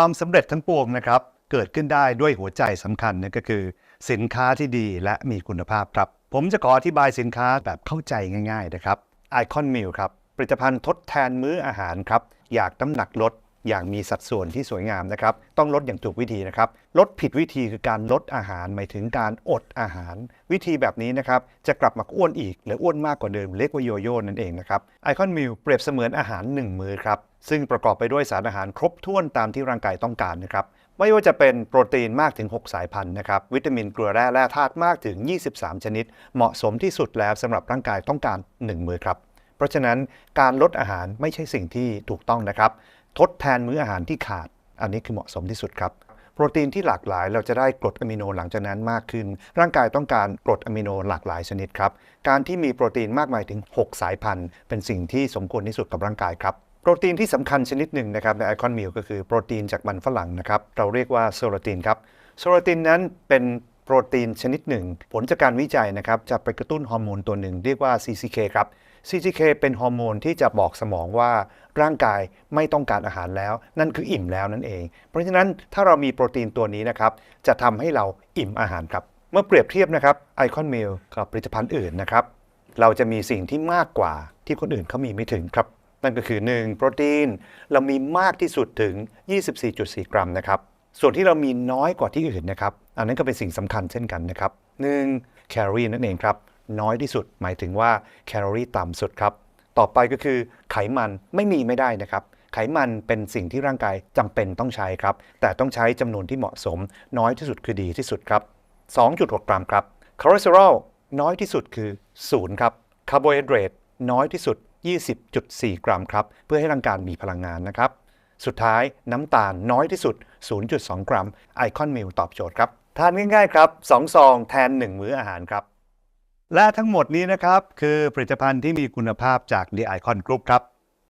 ความสำเร็จทั้งปวงนะครับ เกิดขึ้นได้ด้วยหัวใจสำคัญนั่นก็คือ สินค้าที่ดีและมีคุณภาพครับ ผมจะขออธิบายสินค้าแบบเข้าใจง่าย ๆ นะครับไอคอนมิลครับผลิตภัณฑ์ทดแทนมื้ออาหารครับ อยากน้ำหนักลด อย่างมีสัดส่วนที่สวยงามนะครับ ต้องลดอย่างถูกวิธีนะครับ ลดผิดวิธีคือการลดอาหารหมายถึงการอดอาหาร วิธีแบบนี้นะครับ จะกลับมาอ้วนอีก หรืออ้วนมากกว่าเดิมเรียกว่าโยโย่นั่นเองนะครับไอคอนมิลเปรียบเสมือนอาหาร 1 มื้อครับ ซึ่งประกอบไปด้วยสารอาหารครบถ้วนตามที่ร่างกายต้องการนะครับไม่ว่าจะเป็นโปรตีนมากถึง 6 สายพันธุ์นะครับ วิตามินเกลือแร่แร่ธาตุมากถึง 23 ชนิด เหมาะสมที่สุดแล้วสำหรับร่างกายต้องการ 1 มื้อครับ เพราะฉะนั้นการลดอาหารไม่ใช่สิ่งที่ถูกต้องนะครับ ทดแทนมื้ออาหารที่ขาด อันนี้คือเหมาะสมที่สุดครับ โปรตีนที่หลากหลายเราจะได้กรดอะมิโนหลังจากนั้นมากขึ้น ร่างกายต้องการกรดอะมิโนหลากหลายชนิดครับ การที่มีโปรตีนมากมายถึง 6 สายพันธุ์ เป็นสิ่งที่สมควรที่สุดกับร่างกายครับโปรตีนที่สำคัญชนิดหนึ่งนะครับในไอคอนมิลก็คือโปรตีนจากมันฝรั่งนะครับ เราเรียกว่าโซโลตีนครับ โซโลตีนนั้นเป็น โปรตีนชนิดหนึ่ง ผลจากการวิจัยนะครับจะไปกระตุ้นฮอร์โมนตัวหนึ่งเรียกว่า CCK ครับ CCK เป็นฮอร์โมนที่จะบอกสมองว่าร่างกายไม่ต้องการอาหารแล้ว นั่นคืออิ่มแล้วนั่นเอง เพราะฉะนั้นถ้าเรามีโปรตีนตัวนี้นะครับจะทำให้เราอิ่มอาหารครับ เมื่อเปรียบเทียบนะครับไอคอนมิลกับผลิตภัณฑ์อื่นนะครับเราจะมีสิ่งที่มากกว่าที่คนอื่นเขามีไม่ถึงครับ นั่นก็คือ 1. โปรตีน เรามีมากที่สุดถึง 24.4 กรัมนะครับ ส่วนที่เรามีน้อยกว่าที่อื่นนะครับ อันนั้นก็เป็นสิ่งสำคัญเช่นกันนะครับ 1. แคลอรี่นั่นเองครับน้อยที่สุด หมายถึงว่าแคลอรี่ต่ำสุดครับ ต่อไปก็คือไขมันไม่มีไม่ได้นะครับ ไขมันเป็นสิ่งที่ร่างกายจำเป็นต้องใช้ครับ แต่ต้องใช้จำนวนที่เหมาะสม น้อยที่สุดคือดีที่สุดครับ 2.6 กรัมครับคอเลสเตอรอลน้อยที่สุดคือ0ครับคาร์โบไฮเดรตน้อยที่สุด 20.4 กรัมครับ เพื่อให้ร่างกายมีพลังงานนะครับ สุดท้ายน้ำตาลน้อยที่สุด 0.2 กรัมไอคอนมิลตอบโจทย์ครับ ทานง่ายๆครับ2ซองแทน 1 มื้ออาหารครับ และทั้งหมดนี้นะครับ คือผลิตภัณฑ์ที่มีคุณภาพจาก The Icon Group ครับ